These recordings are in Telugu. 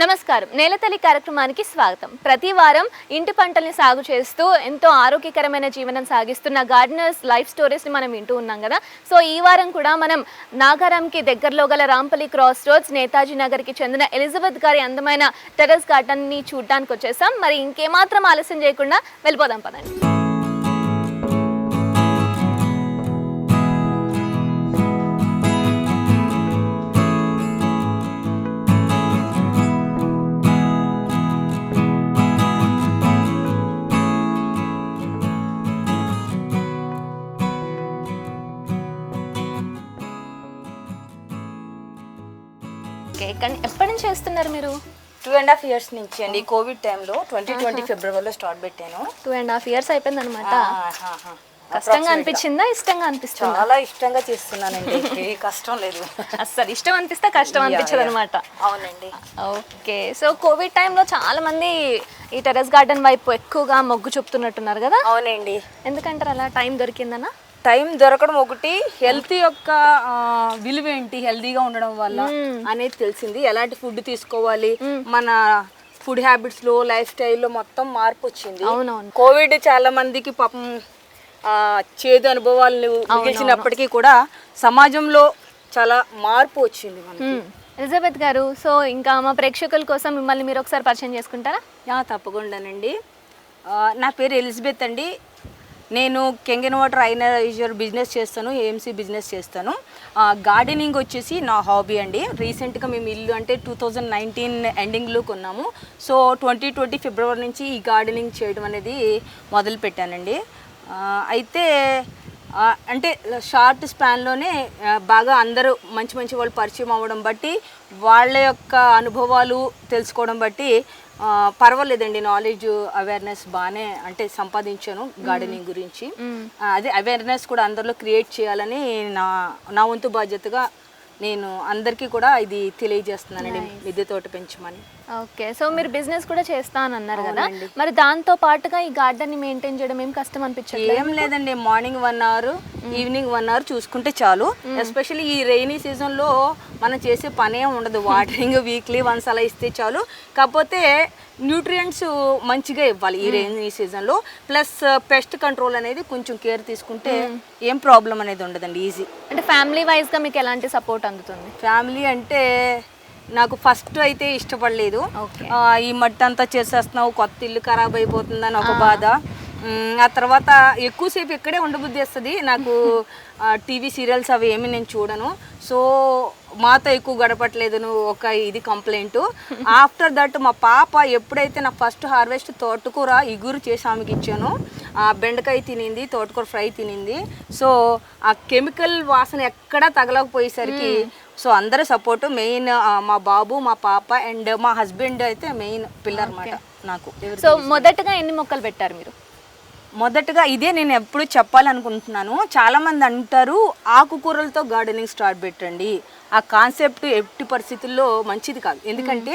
నమస్కారం. నేలతల్లి కార్యక్రమానికి స్వాగతం. ప్రతి వారం ఇంటి పంటల్ని సాగు చేస్తూ ఎంతో ఆరోగ్యకరమైన జీవనం సాగిస్తున్న గార్డెనర్స్ లైఫ్ స్టోరీస్ని మనం వింటూ ఉన్నాం కదా. సో ఈ వారం కూడా మనం నాగారంకి దగ్గరలో గల రాంపల్లి క్రాస్ రోడ్స్ నేతాజీ నగర్కి చెందిన ఎలిజబెత్ గారి అందమైన టెర్రస్ గార్డెన్ని చూడడానికి వచ్చేసాం మరి ఇంకేమాత్రం ఆలస్యం చేయకుండా వెళ్ళిపోదాం పదండి. కానీ ఎప్పటి నుంచి చేస్తున్నారు మీరు? టూ అండ్ హాఫ్ ఇయర్స్ నుంచి అండి. కోవిడ్ టైంలో ట్వంటీ ట్వంటీ ఫిబ్రవరిలో స్టార్ట్ పెట్టాను. టూ అండ్ హాఫ్ ఇయర్స్ అయిపోయింది అనమాట. కష్టంగా అనిపించిందా? ఇష్టంగా అనిపిస్తుందా? చాలా ఇష్టంగా చేస్తున్నానండి. కష్టం లేదు. అస్సలు ఇష్టం అనిపిస్తే కష్టం అనిపించదు అనమాట అవునండి. ఓకే. సో కోవిడ్ టైంలో చాలా మంది ఈ టెర్రస్ గార్డెన్ వైపు ఎక్కువగా మొగ్గు చూపుతున్నట్టున్నారు కదా? అవునండి. ఎందుకంటారు అలా టైం దొరికిందనా? టైం దొరకడం ఒకటి హెల్త్ యొక్క విలువ ఏంటి హెల్తీగా ఉండడం వల్ల అనేది తెలిసింది. ఎలాంటి ఫుడ్ తీసుకోవాలి? మన ఫుడ్ హ్యాబిట్స్లో లైఫ్ స్టైల్లో మొత్తం మార్పు వచ్చింది. అవునవును. కోవిడ్ చాలా మందికి పాపం చేదు అనుభవాలను మిగిల్చినప్పటికీ కూడా సమాజంలో చాలా మార్పు వచ్చింది మనకి. ఎలిజబెత్ గారు సో ఇంకా మా ప్రేక్షకుల కోసం మిమ్మల్ని మీరు ఒకసారి పరిచయం చేసుకుంటారా? యా, తప్పకుండానండి. నా పేరు ఎలిజబెత్ అండి. నేను కెంగన్ వాటర్ ఐనరైజర్ బిజినెస్ చేస్తాను ఏఎంసీ బిజినెస్ చేస్తాను. గార్డెనింగ్ వచ్చేసి నా హాబీ అండి. రీసెంట్గా మేము ఇల్లు అంటే టూ థౌజండ్ నైన్టీన్ ఎండింగ్లో కొన్నాము. సో ట్వంటీ ట్వంటీ ఫిబ్రవరి నుంచి ఈ గార్డెనింగ్ చేయడం అనేది మొదలుపెట్టానండి అయితే అంటే షార్ట్ స్పాన్లోనే బాగా అందరూ మంచి మంచి వాళ్ళు పరిచయం అవ్వడం బట్టి వాళ్ళ యొక్క అనుభవాలు తెలుసుకోవడం బట్టి పర్వాలేదండి నాలెడ్జ్ అవేర్నెస్ బాగానే అంటే సంపాదించాను గార్డెనింగ్ గురించి. అదే అవేర్నెస్ కూడా అందరిలో క్రియేట్ చేయాలని నా నా వంతు బాధ్యతగా నేను అందరికీ కూడా ఇది తెలియజేస్తున్నానండి మిద్దె తోట పెంచమని. ఓకే సో మీరు బిజినెస్ కూడా చేస్తా అని అన్నారు కదా మరి దాంతో పాటుగా ఈ గార్డెన్ని మెయింటైన్ చేయడం ఏం కష్టం అనిపించట్లేదు? ఏం లేదండి morning one hour evening one hour చూసుకుంటే చాలు. ఎస్పెషల్లీ ఈ రైనీ సీజన్లో మనం చేసే పనే ఉండదు వాటరింగ్ వీక్లీ వన్స్ అలా ఇస్తే చాలు. కాకపోతే న్యూట్రియంట్స్ మంచిగా ఇవ్వాలి ఈ రైనీ సీజన్లో. ప్లస్ పెస్ట్ కంట్రోల్ అనేది కొంచెం కేర్ తీసుకుంటే ఏం ప్రాబ్లం అనేది ఉండదండి ఈజీ. అంటే ఫ్యామిలీ వైజ్గా మీకు ఎలాంటి సపోర్ట్ అందుతుంది? ఫ్యామిలీ అంటే నాకు ఫస్ట్ అయితే ఇష్టపడలేదు. ఈ మట్టి అంతా చేసేస్తున్నావు కొత్త ఇల్లు ఖరాబ్ అయిపోతుందని ఒక బాధ. ఆ తర్వాత ఎక్కువసేపు ఇక్కడే ఉండబుద్ధి వేస్తుంది నాకు టీవీ సీరియల్స్ అవి ఏమి నేను చూడను. సో మాతో ఎక్కువ గడపట్లేదు నువ్వు ఒక ఇది కంప్లైంట్. ఆఫ్టర్ దట్ మా పాప ఎప్పుడైతే నా ఫస్ట్ హార్వెస్ట్ తోటకూర ఇగురు చేసి ఆమెకి ఇచ్చాను ఆ బెండకాయ తినింది తోటకూర ఫ్రై తినింది. సో ఆ కెమికల్ వాసన ఎక్కడా తగలకపోయేసరికి సో అందరి సపోర్ట్ మెయిన్ మా బాబు మా పాప అండ్ మా హస్బెండ్ అయితే మెయిన్ పిల్లర్ అన్నమాట నాకు. సో మొదటగా ఎన్ని మొక్కలు పెట్టారు మీరు? మొదటగా ఇదే నేను ఎప్పుడు చెప్పాలనుకుంటున్నాను. చాలా మంది అంటారు ఆకుకూరలతో గార్డెనింగ్ స్టార్ట్ పెట్టండి. ఆ కాన్సెప్ట్ ఎట్టి పరిస్థితుల్లో మంచిది కాదు. ఎందుకంటే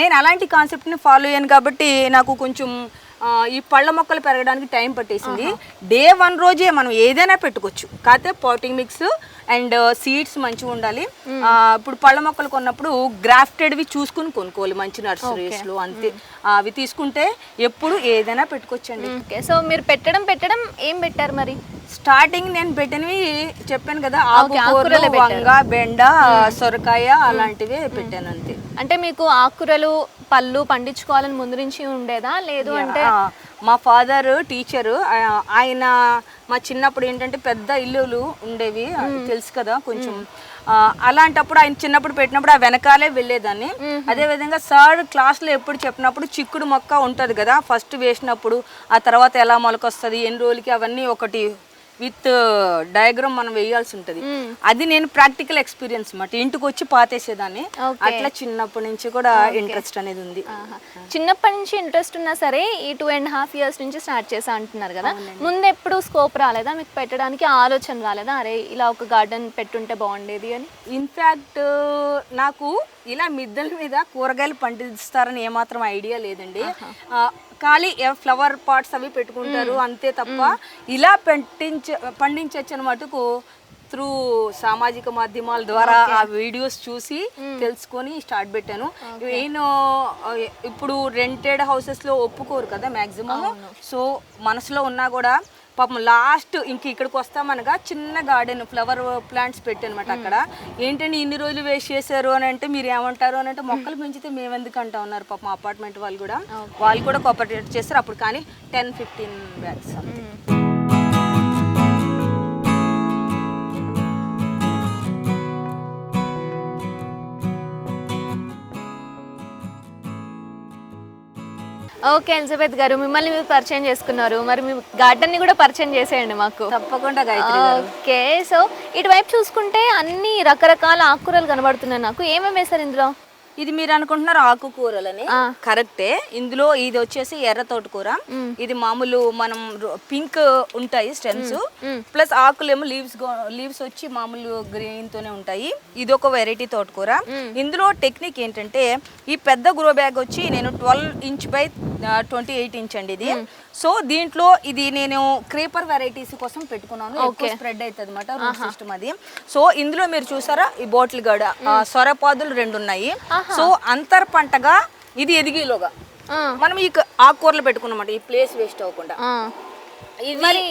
నేను అలాంటి కాన్సెప్ట్ని ఫాలో అయ్యాను కాబట్టి నాకు కొంచెం ఈ పళ్ళ మొక్కలు పెరగడానికి టైం పట్టేసింది. డే వన్ రోజే మనం ఏదైనా పెట్టుకోవచ్చు. కాకపోతే పాటింగ్ మిక్స్ అండ్ సీడ్స్ మంచిగా ఉండాలి. ఇప్పుడు పళ్ళ మొక్కలు కొన్నప్పుడు గ్రాఫ్టెడ్వి చూసుకుని కొనుక్కోవాలి. మంచి నర్సరీస్లో అంతే. అవి తీసుకుంటే ఎప్పుడు ఏదైనా పెట్టుకోవచ్చండి. ఓకే. సో మీరు పెట్టడం పెట్టడం ఏం పెట్టారు మరి? స్టార్టింగ్ నేను పెట్టినవి చెప్పాను కదా ఆకుకూరలే. వంగ బెండ సొరకాయ అలాంటివే పెట్టాను అంతే. అంటే మీకు ఆకుకూరలు పళ్ళు పండించుకోవాలని ముందు నుంచి ఉండేదా? లేదు అంటే మా ఫాదర్ టీచరు ఆయన మా చిన్నప్పుడు ఏంటంటే పెద్ద ఇల్లులు ఉండేవి తెలుసు కదా కొంచెం. అలాంటప్పుడు ఆయన చిన్నప్పుడు పెట్టినప్పుడు ఆ వెనకాలే వెళ్ళేదాన్ని. అదే విధంగా థర్డ్ క్లాస్లో ఎప్పుడు చెప్పినప్పుడు చిక్కుడు మొక్క ఉంటుంది కదా ఫస్ట్ వేసినప్పుడు ఆ తర్వాత ఎలా మొలకొస్తుంది ఎన్ని రోజులకి అవన్నీ ఒకటి విత్ డయాగ్రామ్ మనం వేయాల్సి ఉంటుంది. అది నేను ప్రాక్టికల్ ఎక్స్పీరియన్స్ అన్నమాట. ఇంటికి వచ్చి పాతేసేదాన్ని. అట్లా చిన్నప్పటి నుంచి కూడా ఇంట్రెస్ట్ అనేది ఉంది. చిన్నప్పటి నుంచి ఇంట్రెస్ట్ ఉన్నా సరే ఈ టూ అండ్ హాఫ్ ఇయర్స్ నుంచి స్టార్ట్ చేసా అంటున్నారు కదా. ముందు ఎప్పుడు స్కోప్ రాలేదా? మీకు పెట్టడానికి ఆలోచన రాలేదా? అరే ఇలా ఒక గార్డెన్ పెట్టుంటే బాగుండేది అని? ఇన్ఫ్యాక్ట్ నాకు ఇలా మిద్దెల మీద కూరగాయలు పండిస్తారని ఏమాత్రం ఐడియా లేదండి. ఖాళీ ఫ్లవర్ పాట్స్ అవి పెట్టుకుంటారు అంతే తప్ప ఇలా పెట్టించ పండించచ్చని మటుకు త్రూ సామాజిక మాధ్యమాల ద్వారా ఆ వీడియోస్ చూసి తెలుసుకొని స్టార్ట్ పెట్టాను. నేను ఇప్పుడు రెంటెడ్ హౌసెస్లో ఒప్పుకోరు కదా మాక్సిమం సో మనసులో ఉన్నా కూడా పాపం లాస్ట్ ఇంక ఇక్కడికి వస్తామనగా చిన్న గార్డెన్ ఫ్లవర్ ప్లాంట్స్ పెట్టానమాట అక్కడ. ఏంటంటే ఇన్ని రోజులు వేస్ట్ చేశారు అని అంటే మీరు ఏమంటారు అని అంటే మొక్కలు పెంచితే మేము ఎందుకు అంటా ఉన్నారు పాపం అపార్ట్మెంట్ వాళ్ళు కూడా. వాళ్ళు కూడా కోఆపరేట్ చేస్తారు అప్పుడు కానీ ten fifteen bags okay Elizabeth గారు మిమ్మల్ని మీరు పరిచయం చేసుకున్నారు. మరి మీ గార్డెన్ని కూడా పరిచయం చేసేయండి మాకు. తప్పకుండా గాయత్రి గారు. ఓకే సో ఇటువైపు చూసుకుంటే అన్ని రకరకాల ఆకుకూరలు కనబడుతున్నాయి నాకు. ఏమేమి వేస్తారు ఇందులో? ఇది మీరు అనుకుంటున్నారు ఆకుకూరలని. కరెక్టే. ఇందులో ఇది వచ్చేసి ఎర్ర తోటకూర. ఇది మామూలు మనం పింక్ ఉంటాయి స్టెమ్స్. ప్లస్ ఆకులేమో లీవ్స్ లీవ్స్ వచ్చి మామూలు గ్రీన్ తోనే ఉంటాయి. ఇది ఒక వెరైటీ తోటకూర. ఇందులో టెక్నిక్ ఏంటంటే ఈ పెద్ద గ్రో బ్యాగ్ వచ్చి నేను twelve inch by twenty eight inch అండి ఇది. సో దీంట్లో ఇది నేను క్రేపర్ వెరైటీస్ కోసం పెట్టుకున్నాను. ఎక్కువ స్ప్రెడ్ అవుతుంది అనమాట రూట్ సిస్టమ్ అది. సో ఇందులో మీరు చూసారా ఈ బాటిల్ గడ సొరపాదులు రెండు ఉన్నాయి. సో అంతర్ పంటగా ఇది ఎదిగేలోగా. మనం ఈ ఆకుకూరలు పెట్టుకున్నమాట ఈ ప్లేస్ వేస్ట్ అవ్వకుండా. మరి.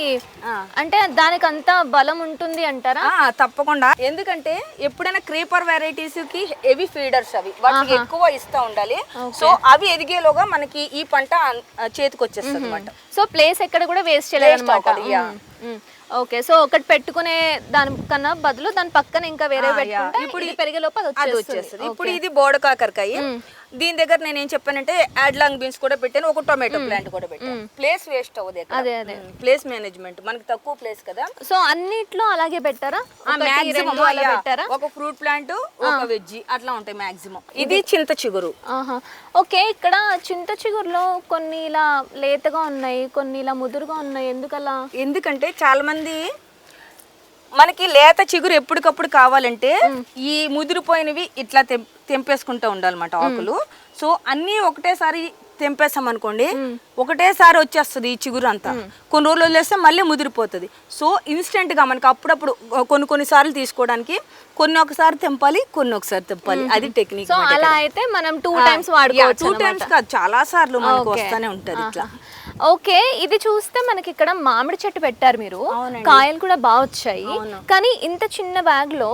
అంటే దానికి అంత బలం ఉంటుంది అంటారా? తప్పకుండా. ఎందుకంటే ఎప్పుడైనా క్రీపర్ వెరైటీస్కి హెవీ ఫీడర్స్ అవి వాటికి ఎక్కువ ఇస్తా ఉండాలి. సో అవి ఎదిగేలోగా మనకి ఈ పంట చేతికి వచ్చేస్తుంది అనమాట సో ప్లేస్ ఎక్కడ కూడా వేస్ట్ చేయలేదు. ఓకే. సో ఒకటి పెట్టుకునే దానికన్నా బదులు దాని పక్కన ఇంకా వేరే. పెట్టుకుంటే ఇప్పుడు పెరిగే లోపు అది వచ్చేస్తుంది. వచ్చేస్తుంది. ఇప్పుడు ఇది బోడ కాకరకాయ దీని దగ్గర నేను ఏం చెప్పానంటే యాడ్లాంగ్ బీన్స్ కూడా పెట్టాను ఒక టొమాటో ప్లాంట్ కూడా పెట్టాను. ప్లేస్ వేస్ట్ అవ్వదు అదే, అదే. ప్లేస్ మేనేజ్మెంట్ మనకి తక్కువ ప్లేస్ కదా. సో అన్నిట్లో అలాగే పెట్టారా. పెట్టారా? ఒక ఫ్రూట్ ప్లాంట్ ఒక వెజ్ అట్లా ఉంటాయి మాక్సిమం ఇది చింత చిగురు. ఓకే ఇక్కడ చింత చిగురులో కొన్ని ఇలా లేతగా ఉన్నాయి కొన్ని ఇలా ముదురుగా ఉన్నాయి ఎందుకలా? ఎందుకంటే చాలా మంది మనకి లేత చిగురు ఎప్పటికప్పుడు కావాలంటే ఈ ముదిరిపోయినవి ఇట్లా తెంపేసుకుంటూ ఉండాలన్నమాట ఆకులు. సో అన్నీ ఒకటేసారి తెంపేస్తాం అనుకోండి ఒకటేసారి వచ్చేస్తుంది ఈ చిగురు అంతా. కొన్ని రోజులు వదిలేస్తే మళ్ళీ ముదిరిపోతుంది. సో ఇన్స్టెంట్గా మనకి అప్పుడప్పుడు కొన్ని కొన్ని సార్లు తీసుకోవడానికి కొన్ని ఒకసారి తెంపాలి కొన్ని ఒకసారి తెంపాలి. అది టెక్నిక్ అలా అయితే మనం టూ టైమ్స్ టూ టైమ్స్ కాదు చాలా సార్లు మనకు వస్తానే ఉంటది ఇట్లా. ఓకే ఇది చూస్తే మనకి ఇక్కడ మామిడి చెట్టు పెట్టారు మీరు. అవునండి. కాయలు కూడా బాగా వచ్చాయి కానీ ఇంత చిన్న బ్యాగ్లో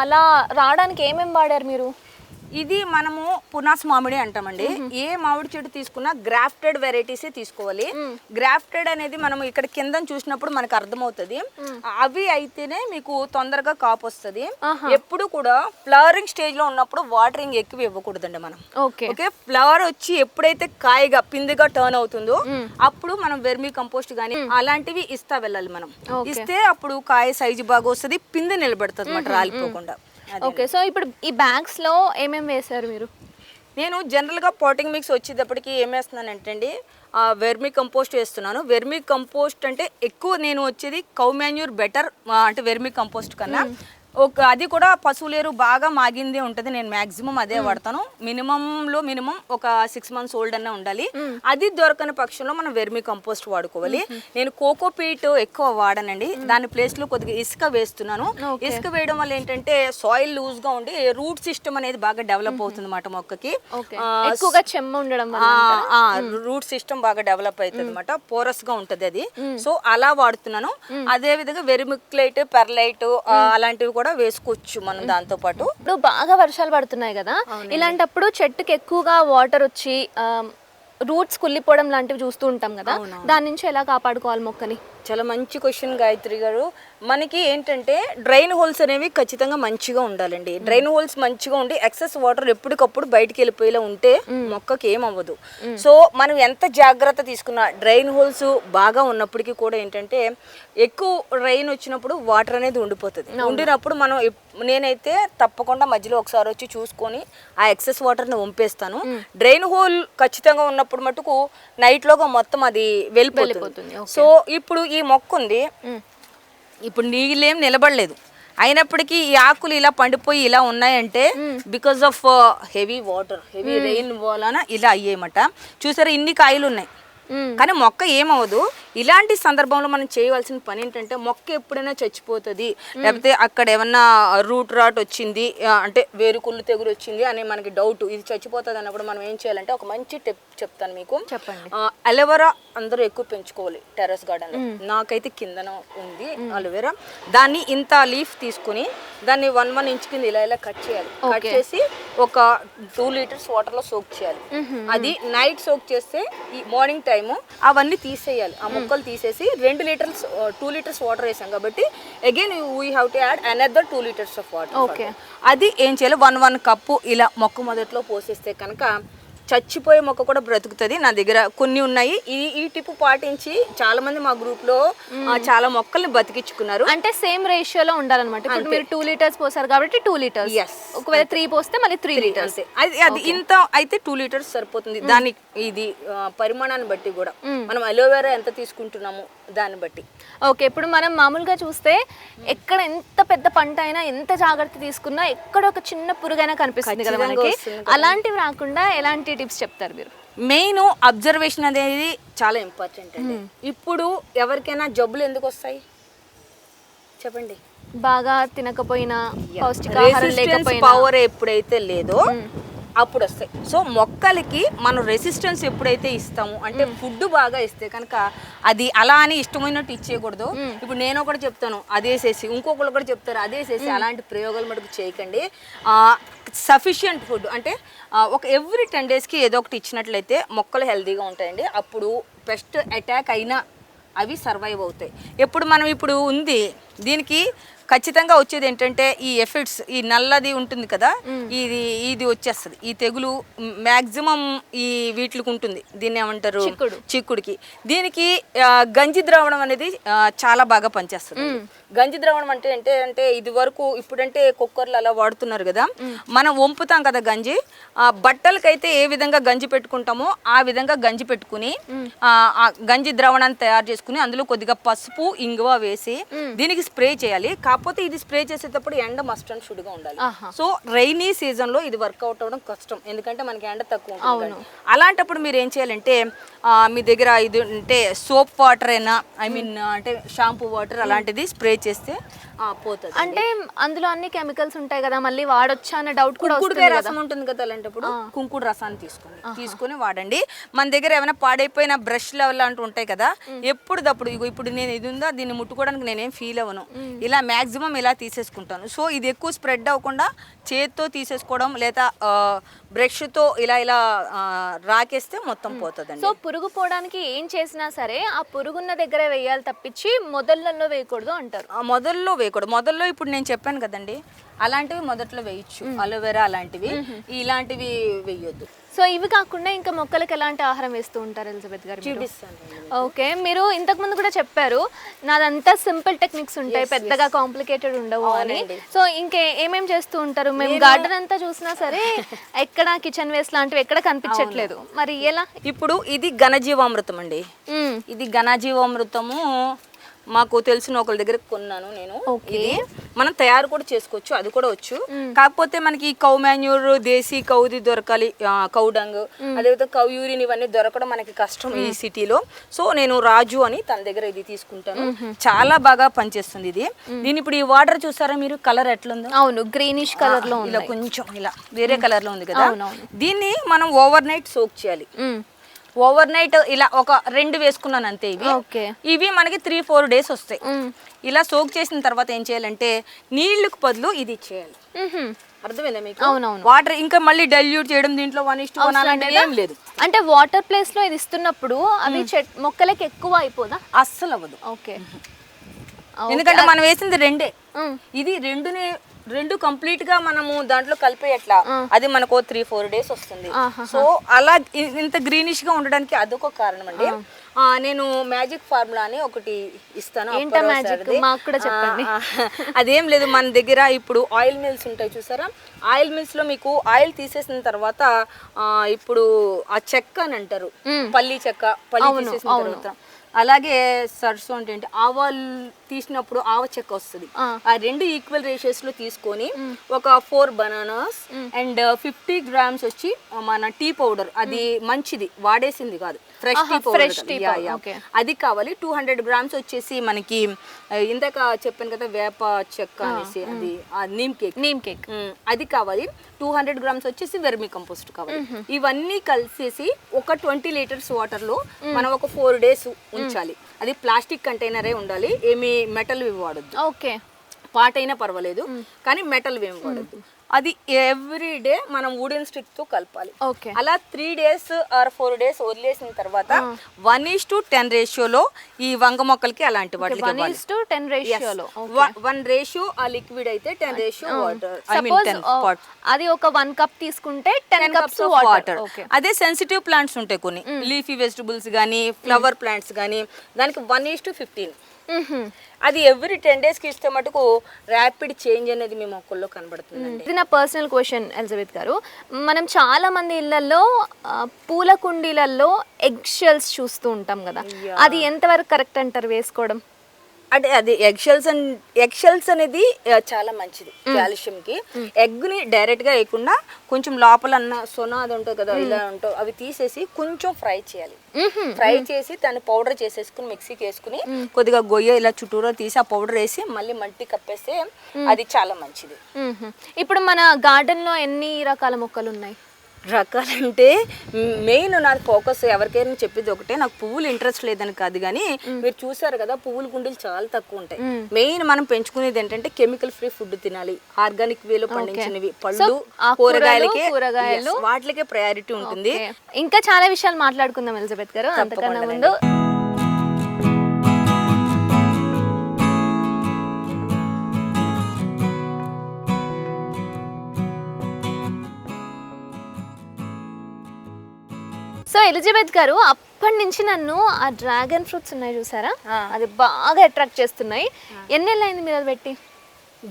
అలా రావడానికి ఏమేమి వాడారు మీరు? ఇది మనము పునాస్ మామిడి అంటామండి. ఏ మామిడి చెట్టు తీసుకున్నా గ్రాఫ్టెడ్ వెరైటీసే తీసుకోవాలి. గ్రాఫ్టెడ్ అనేది మనం ఇక్కడ కింద చూసినప్పుడు మనకు అర్థమవుతుంది. అవి అయితేనే మీకు తొందరగా కాపు వస్తుంది. ఎప్పుడు కూడా ఫ్లవరింగ్ స్టేజ్లో ఉన్నప్పుడు వాటరింగ్ ఎక్కువ ఇవ్వకూడదండి మనం. ఓకే. ఫ్లవర్ వచ్చి ఎప్పుడైతే కాయగా పిందిగా టర్న్ అవుతుందో అప్పుడు మనం వెర్మీ కంపోస్ట్ గానీ అలాంటివి ఇస్తా వెళ్ళాలి మనం. ఇస్తే అప్పుడు కాయ సైజు బాగా వస్తుంది పిండి నిలబడుతుంది అన్నమాట రాలిపోకుండా. ఓకే సో ఇప్పుడు ఈ బ్యాగ్స్లో ఏమేమి వేశారు మీరు? నేను జనరల్గా పాటింగ్ మిక్స్ వచ్చేటప్పటికి ఏం వేస్తున్నానంటే అండి వెర్మీ కంపోస్ట్ వేస్తున్నాను. వెర్మీ కంపోస్ట్ అంటే ఎక్కువ నేను వచ్చేది కౌ మాన్యూర్ బెటర్ అంటే వెర్మీ కంపోస్ట్ కన్నా. ఒక అది కూడా పశువులేరు బాగా మాగిందే ఉంటుంది. నేను మాక్సిమం అదే వాడతాను. మినిమంలో మినిమం ఒక సిక్స్ మంత్స్ ఓల్డ్ అనే ఉండాలి. అది దొరకని పక్షంలో మనం వెర్మీ కంపోస్ట్ వాడుకోవాలి. నేను కోకో పీట్ ఎక్కువ వాడనండి. దాని ప్లేస్లో కొద్దిగా ఇసుక వేస్తున్నాను. ఇసుక వేయడం వల్ల ఏంటంటే సాయిల్ లూజ్గా ఉండి రూట్ సిస్టమ్ అనేది బాగా డెవలప్ అవుతుంది అన్నమాట మొక్కకి. ఎక్కువగా చెమ్మ ఉండడం రూట్ సిస్టమ్ బాగా డెవలప్ అవుతుంది అనమాట పోరస్గా ఉంటది అది. సో అలా వాడుతున్నాను. అదే విధంగా వెరిమిక్లైట్ పెర్లైట్ అలాంటివి కూడా వేసుకోవచ్చు మనం దాంతో పాటు. ఇప్పుడు బాగా వర్షాలు పడుతున్నాయి కదా ఇలాంటప్పుడు చెట్టుకి ఎక్కువగా వాటర్ వచ్చి రూట్స్ కుళ్ళిపోవడం లాంటివి చూస్తూ ఉంటాం కదా దాని నుంచి ఎలా కాపాడుకోవాలి మొక్కని? చాలా మంచి క్వశ్చన్ గాయత్రి గారు. మనకి ఏంటంటే డ్రైన్ హోల్స్ అనేవి ఖచ్చితంగా మంచిగా ఉండాలండి. డ్రైన్ హోల్స్ మంచిగా ఉండి ఎక్సెస్ వాటర్ ఎప్పటికప్పుడు బయటికి వెళ్ళిపోయేలా ఉంటే మొక్కకి ఏం అవ్వదు. సో మనం ఎంత జాగ్రత్త తీసుకున్నా డ్రైన్ హోల్స్ బాగా ఉన్నప్పటికీ కూడా ఏంటంటే ఎక్కువ రైన్ వచ్చినప్పుడు వాటర్ అనేది ఉండిపోతుంది. ఉండినప్పుడు మనం నేనైతే తప్పకుండా మధ్యలో ఒకసారి వచ్చి చూసుకొని ఆ ఎక్సెస్ వాటర్ని వంపేస్తాను. డ్రైన్ హోల్ ఖచ్చితంగా ఉన్నప్పుడు మటుకు నైట్లోగా మొత్తం అది వెళ్ళిపోతుంది, సో ఇప్పుడు ఈ మొక్క ఉంది ఇప్పుడు నీళ్ళేం నిలబడలేదు. అయినప్పటికీ ఈ ఆకులు ఇలా పండిపోయి ఇలా ఉన్నాయంటే because of heavy water heavy rain వలన ఇలా అయ్యేయమాట చూసారా ఇన్ని కాయలు ఉన్నాయి కానీ మొక్క ఏమవదు ఇలాంటి సందర్భంలో మనం చేయవలసిన పని ఏంటంటే మొక్క ఎప్పుడైనా చచ్చిపోతుంది. లేకపోతే అక్కడ ఏమన్నా రూట్ రాట్ వచ్చింది అంటే వేరుకుళ్ళు తెగులు వచ్చింది అని మనకి డౌట్ ఇది చచ్చిపోతుంది అన్నప్పుడు మనం ఏం చేయాలంటే ఒక మంచి టిప్ చెప్తాను మీకు. చెప్పండి. అలోవెరా అందరూ ఎక్కువ పెంచుకోవాలి టెర్రస్ గార్డెన్ నాకైతే కిందన ఉంది అలోవెరా. దాన్ని ఇంత లీఫ్ తీసుకుని దాన్ని వన్ వన్ ఇంచ్ కింద ఇలా ఇలా కట్ చేయాలి. కట్ చేసి ఒక టూ లీటర్స్ వాటర్లో సోక్ చేయాలి. అది నైట్ సోక్ చేస్తే ఈ మార్నింగ్ టైము అవన్నీ తీసేయాలి. ఆ మొక్కలు తీసేసి రెండు లీటర్స్ టూ లీటర్స్ వాటర్ వేసాం కాబట్టి again we have to add another two litres of water Okay. అది ఏం చేయాలి? వన్ వన్ కప్పు ఇలా మొక్క మొదట్లో పోసేస్తే కనుక చచ్చిపోయే మొక్క కూడా బ్రతుకుతుంది. నా దగ్గర కొన్ని ఉన్నాయి. ఈ ఈ టిప్ పాటించి చాలా మంది మా గ్రూప్లో చాలా మొక్కల్ని బతికించుకున్నారు అంటే సేమ్ రేషియోలో ఉండాలన్నమాట. ఇప్పుడు మీరు టూ లీటర్స్ పోసారు కాబట్టి టూ లీటర్స్. Yes. ఒకవేళ త్రీ పోస్తే మళ్ళీ త్రీ లీటర్స్. అది అది ఇంత అయితే టూ లీటర్స్ సరిపోతుంది. దాని ఇది పరిమాణాన్ని బట్టి కూడా. మనం అలోవెరా ఎంత తీసుకుంటున్నాము దాన్ని బట్టి. ఓకే. ఇప్పుడు మనం మామూలుగా చూస్తే ఎక్కడ ఎంత పెద్ద పంట అయినా ఎంత జాగ్రత్త తీసుకున్నా ఎక్కడ ఒక చిన్న పురుగైనా కనిపిస్తుంది కదా మనకి. అలాంటివి రాకుండా ఎలాంటి టిప్స్ చెప్తారు మీరు? మెయిన్ అబ్జర్వేషన్ అనేది చాలా ఇంపార్టెంట్ అండి. ఇప్పుడు ఎవరికైనా జబ్బులు ఎందుకు వస్తాయి? చెప్పండి. బాగా తినకపోయినా పౌష్టికాహారం లేకపోయినా. పవర్ ఎప్పుడైతే లేదో అప్పుడు వస్తాయి సో మొక్కలకి మనం రెసిస్టెన్స్ ఎప్పుడైతే ఇస్తాము అంటే ఫుడ్ బాగా ఇస్తే కనుక అది అలా అని ఇష్టమైనట్టు ఇచ్చేయకూడదు. ఇప్పుడు నేను ఒకటి చెప్తాను అదేసేసి ఇంకొకరు కూడా చెప్తారు అదేసేసి అలాంటి ప్రయోగాలు మటుకు చేయకండి. సఫిషియంట్ ఫుడ్ అంటే ఒక ఎవ్రీ టెన్ డేస్కి ఏదో ఒకటి ఇచ్చినట్లయితే మొక్కలు హెల్తీగా ఉంటాయండి. అప్పుడు పెస్ట్ అటాక్ అయినా అవి సర్వైవ్ అవుతాయి. ఎప్పుడు మనం ఇప్పుడు ఉంది దీనికి ఖచ్చితంగా వచ్చేది ఏంటంటే ఈ ఎఫెక్ట్స్ ఈ నల్లది ఉంటుంది కదా ఇది ఇది వచ్చేస్తుంది. ఈ తెగులు మ్యాక్సిమం ఈ వీటికి ఉంటుంది. దీన్ని ఏమంటారు? చిక్కుడు. చిక్కుడికి. దీనికి గంజి ద్రావణం అనేది చాలా బాగా పనిచేస్తుంది. గంజి ద్రావణం అంటే అంటే అంటే ఇది వరకు ఇప్పుడంటే కుక్కర్లు అలా వాడుతున్నారు కదా మనం వంపుతాం కదా గంజి ఆ, బట్టలకైతే ఏ విధంగా గంజి పెట్టుకుంటామో ఆ విధంగా గంజి పెట్టుకుని గంజి ద్రావణాన్ని తయారు చేసుకుని అందులో కొద్దిగా పసుపు ఇంగువ వేసి దీనికి స్ప్రే చేయాలి. కాకపోతే ఇది స్ప్రే చేసేటప్పుడు ఎండ మస్ట్ అండ్ షుడ్గా ఉండాలి. సో రైనీ సీజన్లో ఇది వర్కౌట్ అవ్వడం కష్టం. ఎందుకంటే మనకి ఎండ తక్కువ ఉంటుంది. అలాంటప్పుడు మీరు ఏం చేయాలంటే మీ దగ్గర ఇది ఉంటే సోప్ వాటర్ అయినా ఐ మీన్ అంటే షాంపూ వాటర్ అలాంటిది స్ప్రే చేస్తే పోతుంది. అంటే అందులో అన్ని కెమికల్స్ ఉంటాయి కదా మళ్ళీ వాడొచ్చా అన్న డౌట్ కూడా కుంకుడు వస్తుంది కదా. రసం ఉంటుంది కదా అలాంటప్పుడు కుంకుడు రసాన్ని తీసుకోండి తీసుకొని వాడండి. మన దగ్గర ఏమైనా పాడైపోయిన బ్రష్ లెవెల్ అంటూ ఉంటాయి కదా ఎప్పుడు దప్పుడు ఇగో ఇప్పుడు నేను ఇది ఉందా దీన్ని ముట్టుకోవడానికి నేనేం ఫీల్ అవ్వను. ఇలా మాక్సిమం ఇలా తీసేసుకుంటాను. సో ఇది ఎక్కువ స్ప్రెడ్ అవ్వకుండా చేత్తో తీసేసుకోవడం లేదా బ్రష్తో ఇలా ఇలా రాకేస్తే మొత్తం పోతుందండి. సో పురుగు పోవడానికి ఏం చేసినా సరే ఆ పురుగున్న దగ్గర వేయాలి తప్పించి మొదళ్ళల్లో వేయకూడదు అంటారు. మొదల్లో వేయకూడదు. మొదల్లో ఇప్పుడు నేను చెప్పాను కదండి అలాంటివి మొదట్లో వేయచ్చు. అలోవెరా అలాంటివి. ఇలాంటివి వేయొద్దు. సో ఇవి కాకుండా ఇంకా మొక్కలకు ఎలాంటి ఆహారం వేస్తూ ఉంటారు ఎలిజబెత్ గారు మీరు? చూపిస్తాను ఓకే మీరు ఇంతకు ముందు కూడా చెప్పారు నాదంతా సింపుల్ టెక్నిక్స్ ఉంటాయి పెద్దగా కాంప్లికేటెడ్ ఉండవు అని. సో ఇంకే ఏమేం చేస్తూ ఉంటారు? మేము గార్డెన్ అంతా చూసినా సరే ఎక్కడ కిచెన్ వేస్ట్ లాంటివి ఎక్కడ కనిపించట్లేదు. మరి ఎలా? ఇప్పుడు ఇది ఘనజీవామృతం అండి. మ్మ్. ఇది ఘనజీవామృతము మాకు తెలిసిన ఒకరి దగ్గర కొన్నాను నేను. ఇది మనం తయారు కూడా చేసుకోవచ్చు అది కూడా వచ్చు. కాకపోతే మనకి కౌ మాన్యూర్ దేశీ కౌది దొరకాలి ఆ, కౌ డంగ్ అదేవిధంగా కౌ యూరిన్ ఇవన్నీ దొరకడం మనకి కష్టం ఈ సిటీలో. సో నేను రాజు అని తన దగ్గర ఇది తీసుకుంటాను. చాలా బాగా పనిచేస్తుంది ఇది. దీని ఇప్పుడు ఈ వాటర్ చూసారా మీరు? కలర్ ఎట్లుందో? అవును గ్రీనిష్ కలర్లో ఇలా ఉంది కొంచెం ఇలా వేరే కలర్లో ఉంది కదా. దీన్ని మనం ఓవర్ నైట్ సోక్ చేయాలి. ఓవర్ నైట్ ఇలా ఒక రెండు వేసుకున్నాను అంతే ఇవి. ఓకే. ఇవి మనకి త్రీ ఫోర్ డేస్ వస్తాయి. ఇలా సోక్ చేసిన తర్వాత ఏం చేయాలంటే నీళ్ళకు బదులు ఇది ఇచ్చేయాలి. మ్హూ. అర్థమైందా మీకు? అవునవును. వాటర్ ఇంకా మళ్ళీ డైల్యూట్ చేయడం దీంట్లో వన్ అలాంటివి ఏం లేదు. అంటే వాటర్ ప్లేస్లో ఇది ఇస్తున్నప్పుడు అవి చెట్ మొక్కలకి ఎక్కువ అయిపోదా? అస్సలు అవ్వదు ఓకే. ఎందుకంటే మనం వేసింది రెండే. ఇది రెండునే రెండు కంప్లీట్గా మనము దాంట్లో కలిపేయట్లా. అది మనకు త్రీ ఫోర్ డేస్ వస్తుంది. సో అలా ఇంత గ్రీనిష్గా ఉండడానికి అదొక కారణం అండి నేను మ్యాజిక్ ఫార్ములా అని ఒకటి ఇస్తాను చెప్పండి. అదేం లేదు మన దగ్గర ఇప్పుడు ఆయిల్ మిల్స్ ఉంటాయి చూసారా? ఆయిల్ మిల్స్లో మీకు ఆయిల్ తీసేసిన తర్వాత ఇప్పుడు ఆ చెక్క అని అంటారు. పల్లి చెక్క పల్లి తీసేసిన. తర్వాత. అలాగే సర్సు అంటే ఆవాలు తీసినప్పుడు ఆవ చెక్క వస్తుంది. ఆ. ఆ రెండు ఈక్వల్ రేషియోస్లో తీసుకొని ఒక four bananas and fifty grams వచ్చి మన టీ పౌడర్ అది మంచిది వాడేసింది కాదు. Fresh tea powder, okay. అది కావాలి టూ హండ్రెడ్ గ్రామ్స్ వచ్చేసి మనకి ఇందాక చెప్పాను కదా వేప చెక్క అనేసి అది నీమ్ కేక్ నీమ్ కేక్. అది కావాలి టూ హండ్రెడ్ గ్రామ్స్ వచ్చేసి వెర్మి కంపోస్ట్ కావాలి. ఇవన్నీ కలిసేసి ఒక ట్వంటీ లీటర్స్ వాటర్లో మనం ఒక ఫోర్ డేస్ ఉంచాలి. అది ప్లాస్టిక్ కంటైనరే ఉండాలి ఏమి మెటల్ వాడద్దు. ఓకే. పాట్ అయినా పర్వాలేదు కానీ మెటల్ ఏమి వాడద్దు. అది ఎవ్రీ డే మనం వుడెన్ స్టిక్తో కలపాలి. ఓకే అలా three days or four days వదిలేసిన తర్వాత వన్ ఈస్ టు టెన్ రేషియోలో ఈ వంగ మొక్కలకి అలాంటి వాటికి వన్ ఈస్ టు టెన్ రేషియోలో వన్ రేషియో ఆ లిక్విడ్ అయితే టెన్ రేషియో వాటర్ అది ఒక వన్ కప్ తీసుకుంటే టెన్ కప్స్ వాటర్ అదే సెన్సిటివ్ ప్లాంట్స్ ఉంటాయి కొన్ని. లీఫీ వెజిటబుల్స్ కానీ ఫ్లవర్ ప్లాంట్స్ కానీ దానికి వన్ ఈస్ టు ఫిఫ్టీన్ అది ఎవ్రీ టెన్ డేస్కి ఇస్తే మటుకు ర్యాపిడ్ చేంజ్ అనేది మీ మొక్కల్లో కనబడుతుందండి. ఇది నా పర్సనల్ క్వశ్చన్ ఎలిజబెత్ గారు. మనం చాలా మంది ఇళ్ళలో పూల కుండీలలో ఎగ్ షెల్స్ చూస్తూ ఉంటాం కదా. అది ఎంతవరకు కరెక్ట్ అంటారు వేసుకోవడం? అంటే అది egg shells and egg shells అనేది చాలా మంచిది కాల్షియం కి ఎగ్ని డైరెక్ట్గా వేయకుండా కొంచెం లోపల అన్న సొన అది ఉంటుంది కదా ఇలా ఉంటుంది అవి తీసేసి కొంచెం ఫ్రై చేయాలి. ఫ్రై చేసి దాన్ని పౌడర్ చేసేసుకుని మిక్సీకి వేసుకుని కొద్దిగా గొయ్య ఇలా చుట్టూరా తీసి ఆ పౌడర్ వేసి మళ్ళీ మట్టి కప్పేస్తే అది చాలా మంచిది. ఇప్పుడు మన గార్డెన్లో ఎన్ని రకాల మొక్కలు ఉన్నాయి? రకాలంటే మెయిన్ నాకు ఫోకస్ ఎవరికైనా చెప్పేది ఒకటే. నాకు పువ్వులు ఇంట్రెస్ట్ లేదని కాదు కానీ మీరు చూసారు కదా పువ్వుల కుండీలు చాలా తక్కువ ఉంటాయి. మెయిన్ మనం పెంచుకునేది ఏంటంటే కెమికల్ ఫ్రీ ఫుడ్ తినాలి. ఆర్గానిక్ వేలో పండించినవి. పళ్ళు కూరగాయలకి కూరగాయలు. వాటికే ప్రయారిటీ ఉంటుంది. ఇంకా చాలా విషయాలు మాట్లాడుకుందాం ఎలిజబెత్ గారు. అంతకన్నా ముందు సో ఎలిజబెత్ గారు అప్పటి నుంచి నన్ను ఆ డ్రాగన్ ఫ్రూట్స్ ఉన్నాయి చూసారా. అది బాగా అట్రాక్ట్ చేస్తున్నాయి. ఎన్ని నెలలు అయింది మీరు అది పెట్టి?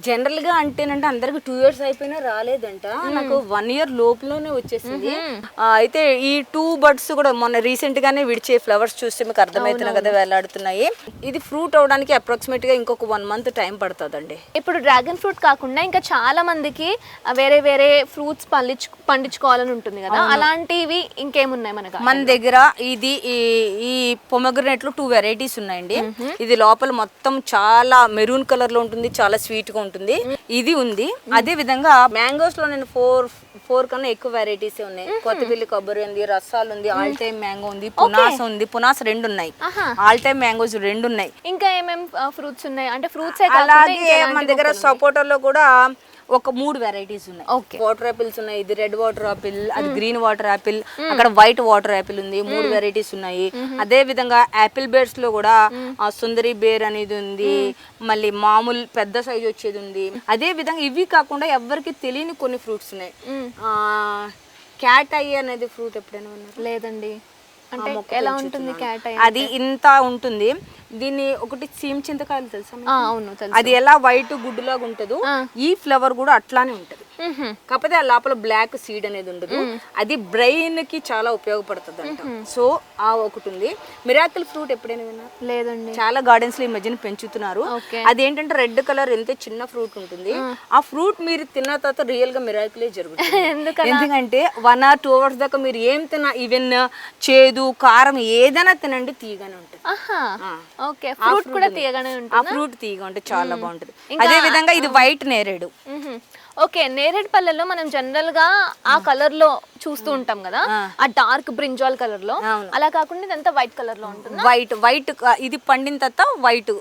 జనరల్గా అంటేనంటే అందరికి టూ ఇయర్స్ అయిపోయినా రాలేదంట. నాకు వన్ ఇయర్ లోపులోనే వచ్చేసింది. అయితే ఈ టూ బర్డ్స్ కూడా మొన్న రీసెంట్ గానే విడిచే ఫ్లవర్స్ చూస్తే మీకు అర్థమవుతున్నాయి కదా వేలాడుతున్నాయి ఇది ఫ్రూట్ అవడానికి అప్రాక్సిమేట్గా ఇంకొక వన్ మంత్ టైం పడుతుందండి. ఇప్పుడు డ్రాగన్ ఫ్రూట్ కాకుండా ఇంకా చాలా మందికి వేరే వేరే ఫ్రూట్స్ పండించు పండించుకోవాలని ఉంటుంది కదా. అలాంటివి ఇంకేమున్నాయి మనకు మన దగ్గర ఇది ఈ ఈ పొమగ్రనేట్లో టూ వెరైటీస్ ఉన్నాయండి. ఇది లోపల మొత్తం చాలా మెరూన్ కలర్లో ఉంటుంది చాలా స్వీట్గా ఉంటుంది. ఇది ఉంది. అదే విధంగా మ్యాంగోస్లో నేను ఫోర్ ఫోర్ కన్నా ఎక్కువ వెరైటీస్ ఉన్నాయి. కొత్తపల్లి కొబ్బరి ఉంది రసాలు ఉంది ఆల్ టైమ్ మ్యాంగో ఉంది పునాస ఉంది పునాస రెండు ఉన్నాయి. ఆల్ టైమ్ మ్యాంగోస్ రెండు ఉన్నాయి. ఇంకా ఏమేం ఫ్రూట్స్ ఉన్నాయి? అంటే ఫ్రూట్స్ అలాగే మన దగ్గర సపోటాలో కూడా ఒక మూడు వెరైటీస్ ఉన్నాయి. వాటర్ యాపిల్స్ ఉన్నాయి ఇది రెడ్ వాటర్ యాపిల్ అది గ్రీన్ వాటర్ యాపిల్ అక్కడ వైట్ వాటర్ యాపిల్ ఉంది మూడు వెరైటీస్ ఉన్నాయి. అదే విధంగా యాపిల్ బేర్స్లో కూడా ఆ, సుందరి బేర్ అనేది ఉంది మళ్ళీ మామూలు పెద్ద సైజ్ వచ్చేది ఉంది. అదే విధంగా ఇవి కాకుండా ఎవరికి తెలియని కొన్ని ఫ్రూట్స్ ఉన్నాయి. క్యాట్ ఐ అనేది ఫ్రూట్ ఎప్పుడైనా ఉన్నారు లేదండి. అంటే ఎలా ఉంటుంది క్యాట్ అది ఇంత ఉంటుంది. దీన్ని ఒకటి సీమ్ చింతకాయలు తెలుసా? అవును తెలుసు. అది ఎలా వైట్ గుడ్డులాగా ఉంటుందో ఈ ఫ్లవర్ కూడా అట్లానే ఉంటది. కాకపోతే ఆ లోపల బ్లాక్ సీడ్ అనేది ఉండదు. అది బ్రెయిన్కి చాలా ఉపయోగపడుతుంది అంట సో ఆ ఒకటి ఉంది. మిరాకిల్ ఫ్రూట్ ఎప్పుడైనా విన్నా? లేదండి. చాలా గార్డెన్స్లో ఈ మధ్యన పెంచుతున్నారు. అదేంటంటే రెడ్ కలర్ ఎంత చిన్న ఫ్రూట్ ఉంటుంది. ఆ. ఫ్రూట్ మీరు తిన్న తర్వాత రియల్గా మిరాకిలే జరుగుతుంది? ఎందుకంటే వన్ ఆర్ టూ అవర్స్ దాకా మీరు ఏం తిన్నా ఈవెన్ చేదు కారం ఏదైనా తినండి తీయగానే ఉంటుంది. ఆ. ఓకే ఆ ఫ్రూట్ కూడా. తీయగానే ఆ ఉంటుంది? ఫ్రూట్ తీయగా ఉంటుంది చాలా బాగుంటుంది. అదే విధంగా ఇది వైట్ నేరేడు. ఓకే నేరేడు పళ్ళల్లో మనం జనరల్గా ఆ కలర్లో చూస్తూ ఉంటాం కదా ఆ. డార్క్ బ్రింజాల్ కలర్లో. అలా కాకుండా ఇదంతా వైట్ కలర్లో ఉంటుంది? వైట్ వైట్ ఇది పండిన తర్వాత వైట్.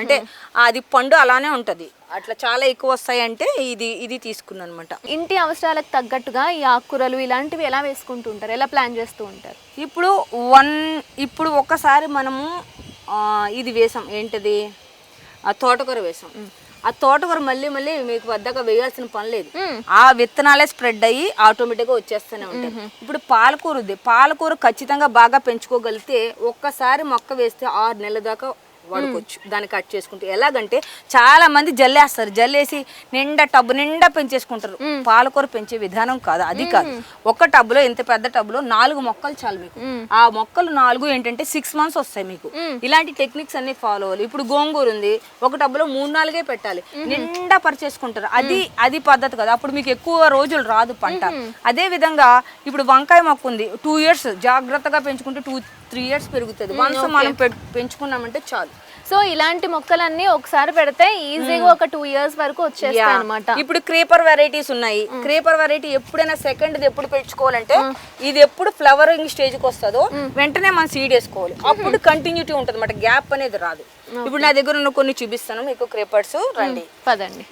అంటే అది పండు అలానే ఉంటది. అట్లా చాలా ఎక్కువ వస్తాయి అంటే ఇది ఇది తీసుకున్నాను అనమాట ఇంటి అవసరాలకు తగ్గట్టుగా ఈ ఆకుకూరలు ఇలాంటివి ఎలా వేసుకుంటూ ఉంటారు? ఎలా ప్లాన్ చేస్తూ ఉంటారు? ఇప్పుడు వన్ ఇప్పుడు ఒక్కసారి మనము ఇది వేసాం. ఏంటది? ఆ తోటకూర వేసాం. ఆ తోటకూర మళ్ళీ మళ్ళీ మీకు వద్దగా వేయాల్సిన పని లేదు. ఆ విత్తనాలే స్ప్రెడ్ అయ్యి ఆటోమేటిక్గా వచ్చేస్తూనే ఉంటాయి. ఇప్పుడు పాలకూర ఉంది. పాలకూర ఖచ్చితంగా బాగా పెంచుకోగలిగితే ఒక్కసారి మొక్క వేస్తే ఆరు నెలల దాకా వాడుకోవచ్చు దాన్ని కట్ చేసుకుంటే. ఎలాగంటే చాలా మంది జల్లేస్తారు. జల్లేసి నిండా టబ్బు నిండా పెంచేసుకుంటారు. పాలకూర పెంచే విధానం కాదు. అది కాదు. ఒక టబ్బులో ఇంత పెద్ద టబ్బులో నాలుగు మొక్కలు చాలు మీకు. ఆ మొక్కలు నాలుగు ఏంటంటే సిక్స్ మంత్స్ వస్తాయి మీకు. ఇలాంటి టెక్నిక్స్ అన్ని ఫాలో అవ్వాలి. ఇప్పుడు గోంగూర ఉంది. ఒక టబ్బులో మూడు నాలుగే పెట్టాలి. నిండా పరిచేసుకుంటారు. అది అది పద్ధతి కదా. అప్పుడు మీకు ఎక్కువ రోజులు రాదు పంట. అదే విధంగా ఇప్పుడు వంకాయ మొక్క ఉంది. టూ ఇయర్స్ జాగ్రత్తగా పెంచుకుంటే టూ త్రీ ఇయర్స్ పెరుగుతుంది. వన్స్ మనం పెంచుకున్నామంటే చాలు. సో ఇలాంటి మొక్కలన్నీ ఒకసారి పెడితే ఈజీగా ఒక టూ ఇయర్స్ వరకు వచ్చేస్తాయి అనమాట ఇప్పుడు క్రీపర్ వెరైటీస్ ఉన్నాయి. క్రీపర్ వెరైటీ ఎప్పుడైనా సెకండ్ ఎప్పుడు పెంచుకోవాలంటే ఇది ఎప్పుడు ఫ్లవరింగ్ స్టేజ్కి వస్తుందో వెంటనే మనం సీడ్ వేసుకోవాలి. అప్పుడు కంటిన్యూటీ ఉంటుంది అన్నమాట గ్యాప్ అనేది రాదు. ఇప్పుడు నా దగ్గర ఉన్న కొన్ని చూపిస్తాను మీకు క్రీపర్స్ రండి. పదండి.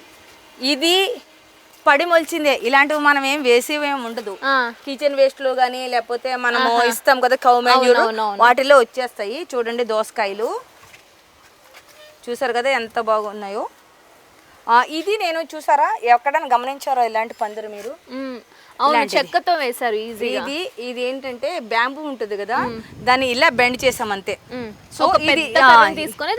ఇది పడి మొలిచిందే. ఇలాంటివి మనం ఏం వేసేవేం ఉండదు. ఆ, కిచెన్ వేస్ట్లో గానీ లేకపోతే మనము ఇస్తాం కదా కౌ అవునవును. వాటిలో వచ్చేస్తాయి. చూడండి దోసకాయలు. చూసారు కదా ఎంత బాగున్నాయో. ఇది నేను చూసారా? ఎక్కడైనా గమనించారా ఇలాంటి పందిరి మీరు? అవును చెక్కతో వేశారు ఈజీగా. ఇది ఇది ఏంటంటే బ్యాంబూ ఉంటుంది కదా దాన్ని ఇలా బెండ్ చేసాం అంతే. సో ఇది తీసుకొని.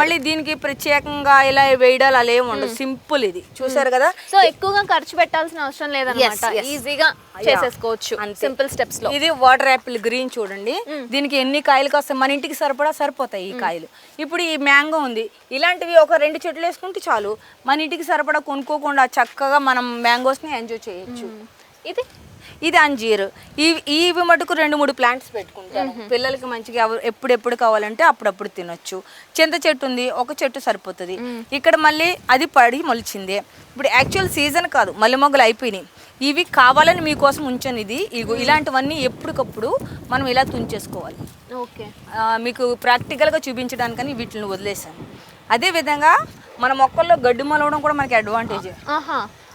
మళ్ళీ దీనికి ప్రత్యేకంగా ఇలా వేయడాలు అలా ఏమి ఉండదు సింపుల్ ఇది. చూసారు కదా? సో ఎక్కువగా ఖర్చు పెట్టాల్సిన అవసరం లేదన్నమాట. ఈజీగా చేసేసుకోవచ్చు. సింపుల్ స్టెప్స్లో. ఇది వాటర్ యాపిల్ గ్రీన్ చూడండి. దీనికి ఎన్ని కాయలు కాస్తాయి మన ఇంటికి సరిపడా సరిపోతాయి ఈ కాయలు. ఇప్పుడు ఈ మ్యాంగో ఉంది. ఇలాంటివి ఒక రెండు చెట్లు వేసుకుంటే చాలు. మన ఇంటికి సరిపడా కొనుక్కోకుండా చక్కగా మనం మ్యాంగోస్ని ఎంజాయ్ చేయొచ్చు ఇది? ఇది అంజీర్. ఇవి ఇవి మటుకు రెండు మూడు ప్లాంట్స్ పెట్టుకుంటాను పిల్లలకి మంచిగా ఎవ- ఎప్పుడెప్పుడు కావాలంటే అప్పుడప్పుడు తినొచ్చు. చింత చెట్టు ఉంది ఒక చెట్టు సరిపోతుంది. ఇక్కడ మళ్ళీ అది పడి మొలిచింది. ఇప్పుడు యాక్చువల్ సీజన్ కాదు మల్లె మొగ్గలు అయిపోయినాయి. ఇవి కావాలని మీకోసం ఉంచాను ఇది. ఇగో ఇలాంటివన్నీ ఎప్పటికప్పుడు మనం ఇలా తుంచేసుకోవాలి. ఓకే. మీకు ప్రాక్టికల్గా చూపించడానికని వీటిని వదిలేసాను అదే విధంగా మన మొక్కల్లో గడ్డి మలవడం కూడా మనకి అడ్వాంటేజ్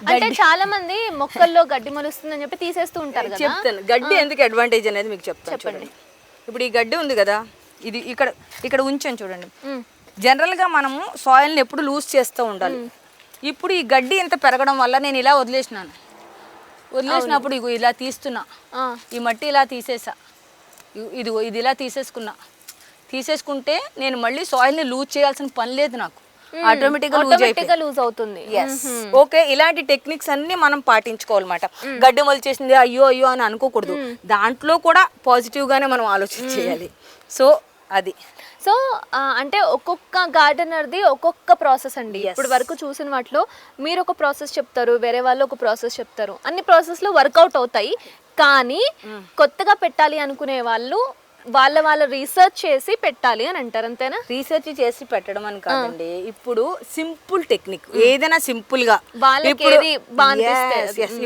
అంటే చాలా మంది మొక్కల్లో గడ్డి మొలుస్తుందని చెప్పి తీసేస్తూ ఉంటారు కదా. చెప్తాను. గడ్డి ఎందుకు అడ్వాంటేజ్ అనేది మీకు చెప్తాను. చూడండి. ఇప్పుడు ఈ గడ్డి ఉంది కదా ఇది ఇక్కడ ఇక్కడ ఉంచాను చూడండి. జనరల్గా మనము సాయిల్ని ఎప్పుడు లూజ్ చేస్తూ ఉండాలి. ఇప్పుడు ఈ గడ్డి ఇంత పెరగడం వల్ల నేను ఇలా వదిలేసినాను. వదిలేసినప్పుడు ఇగో ఇలా తీస్తున్నా. ఈ మట్టి ఇలా తీసేసా. ఇ- ఇదిగో ఇది ఇలా తీసేసుకున్నా. తీసేసుకుంటే నేను మళ్ళీ సాయిల్ని లూజ్ చేయాల్సిన పని లేదు నాకు. ఆటోమేటిక్గా లూజ్గా లూజ్ అవుతుంది. ఓకే ఇలాంటి టెక్నిక్స్ అన్ని మనం పాటించుకోవాలన్నమాట. గడ్డి మొలిచేసింది అయ్యో అయ్యో అని అనుకోకూడదు. దాంట్లో కూడా పాజిటివ్ గానే మనం ఆలోచన చేయాలి. సో అది. సో అంటే ఒక్కొక్క గార్డెనర్ది ఒక్కొక్క ప్రాసెస్ అండి. ఇప్పుడు వరకు చూసిన వాటిలో మీరు ఒక ప్రాసెస్ చెప్తారు వేరే వాళ్ళు ఒక ప్రాసెస్ చెప్తారు. అన్ని ప్రాసెస్లు వర్కౌట్ అవుతాయి. కానీ కొత్తగా పెట్టాలి అనుకునే వాళ్ళు వాళ్ళ వాళ్ళ రీసెర్చ్ చేసి పెట్టాలి అని అంటారు అంతేనా? రీసెర్చ్ చేసి పెట్టడం అని కాదండి. ఇప్పుడు సింపుల్ టెక్నిక్ ఏదైనా సింపుల్గా. yes.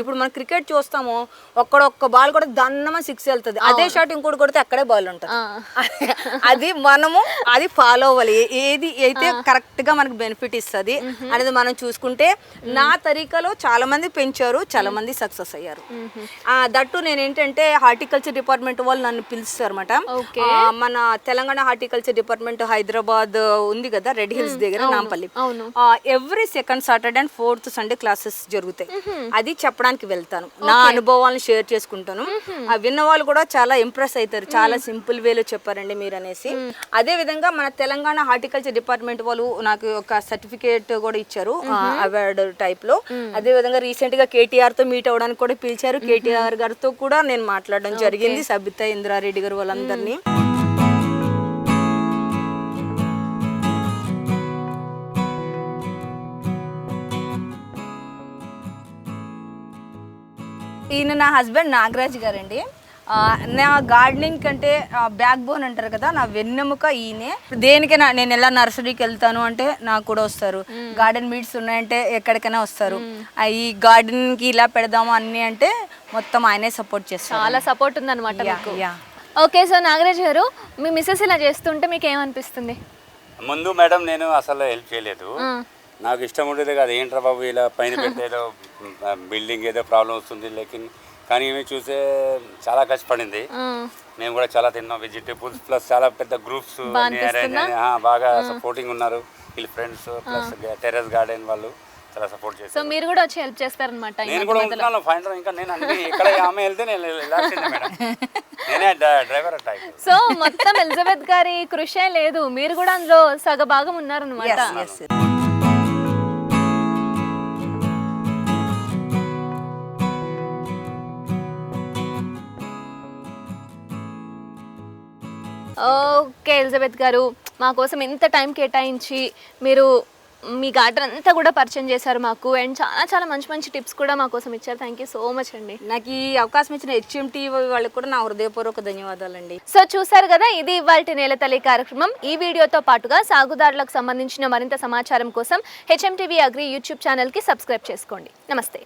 ఇప్పుడు మనం క్రికెట్ చూస్తాము ఒక్కడొక్క బాల్ కూడా దన్నమ సిక్స్ వెళ్తుంది. అదే షాట్ ఇంకోటి కొడితే అక్కడే బాల్ ఉంటుంది. అది మనము అది ఫాలో అవ్వాలి. ఏది అయితే కరెక్ట్గా మనకు బెనిఫిట్ ఇస్తుంది అనేది మనం చూసుకుంటే నా తరీకాలో చాలా మంది పెంచారు చాలా మంది సక్సెస్ అయ్యారు. దట్టు నేను ఏంటంటే హార్టికల్చర్ డిపార్ట్మెంట్ వాళ్ళు నన్ను పిలుస్తారు అనమాట. మన తెలంగాణ హార్టికల్చర్ డిపార్ట్మెంట్ హైదరాబాద్ ఉంది కదా రెడ్ హిల్స్ దగ్గర Nampally. Every second Saturday and fourth Sunday classes జరుగుతాయి. అది చెప్పడానికి వెళ్తాను. నా అనుభవాలను షేర్ చేసుకుంటాను. విన్న వాళ్ళు కూడా చాలా ఇంప్రెస్ అవుతారు. చాలా సింపుల్ వేలో చెప్పారండి మీరు అనేసి అదే విధంగా మన తెలంగాణ హార్టికల్చర్ డిపార్ట్మెంట్ వాళ్ళు నాకు ఒక సర్టిఫికేట్ కూడా ఇచ్చారు. అవార్డు టైప్లో. అదే విధంగా రీసెంట్గా కేటీఆర్తో మీట్ అవ్వడానికి కూడా పిలిచారు. కేటీఆర్ గారితో కూడా నేను మాట్లాడడం జరిగింది. సబితా ఇంద్రారెడ్డి గారు వాళ్ళందరినీ ఈయన నా హస్బెండ్ నాగరాజ్ గారండి. నా గార్డెనింగ్ కంటే బ్యాక్ బోన్ అంటారు కదా నా వెన్నెముక ఈయనే. దేనికైనా నేను ఎలా నర్సరీకి వెళ్తాను అంటే నాకు కూడా వస్తారు. గార్డెన్ మీట్స్ ఉన్నాయంటే ఎక్కడికైనా వస్తారు. ఈ gardening కి ఇలా పెడదాము అన్ని అంటే మొత్తం ఆయనే సపోర్ట్ చేస్తారు. చాలా సపోర్ట్ ఉందన్నమాట. ఓకే సో నాగరాజ్ గారు మీ మిస్సెస్ ఇలా చేస్తుంటే మీకు ఏమనిపిస్తుంది ముందు మేడం నేను అసలు హెల్ప్ చేయలేదు. నాకు ఇష్టం ఉండేది కాదు ఏంట్రా బాబు ఇలా పైన పెడితే ఏదో బిల్డింగ్ ఏదో ప్రాబ్లం వస్తుంది లేకిన్ కానీ ఇవి చూసే చాలా కష్టపడింది. మేము కూడా చాలా తిన్నాం వెజిటేబుల్స్ ప్లస్ చాలా పెద్ద గ్రూప్స్ బాగా సపోర్టింగ్ ఉన్నారు. వీళ్ళ ఫ్రెండ్స్ ప్లస్ టెర్రస్ గార్డెన్ వాళ్ళు. చాలా సపోర్ట్ సో చేస్తారు మీరు కూడా వచ్చి హెల్ప్ చేస్తారనమాట నేను కూడా ఉంటున్నాను ఫైండర్ ఇంకా నేను అన్ని ఇక్కడ ఆమె వెళ్తే నేను వెళ్ళాల్సిందే మేడం. నేనే డ్రైవర్ టైప్ సో మొత్తం ఎలిజబెత్ గారి కృషే లేదు. మీరు కూడా అందులో సగభాగం ఉన్నారనమాట ఎస్ ఓకే ఎలిజబెత్ గారు మా కోసం ఎంత టైం కేటాయించి మీరు మీ గార్డెన్ అంతా కూడా పరిచయం చేశారు మాకు. అండ్ చాలా చాలా మంచి మంచి టిప్స్ కూడా మా కోసం ఇచ్చారు. థ్యాంక్ యూ సో మచ్ అండి. నాకు ఈ అవకాశం ఇచ్చిన హెచ్ఎంటీ వాళ్ళకి కూడా నా హృదయపూర్వక ధన్యవాదాలండి. సో చూసారు కదా ఇది ఇవాళ నేలతల్లి కార్యక్రమం. ఈ వీడియోతో పాటుగా సాగుదారులకు సంబంధించిన మరింత సమాచారం కోసం హెచ్ఎంటీవీ అగ్రి యూట్యూబ్ ఛానల్కి సబ్స్క్రైబ్ చేసుకోండి. నమస్తే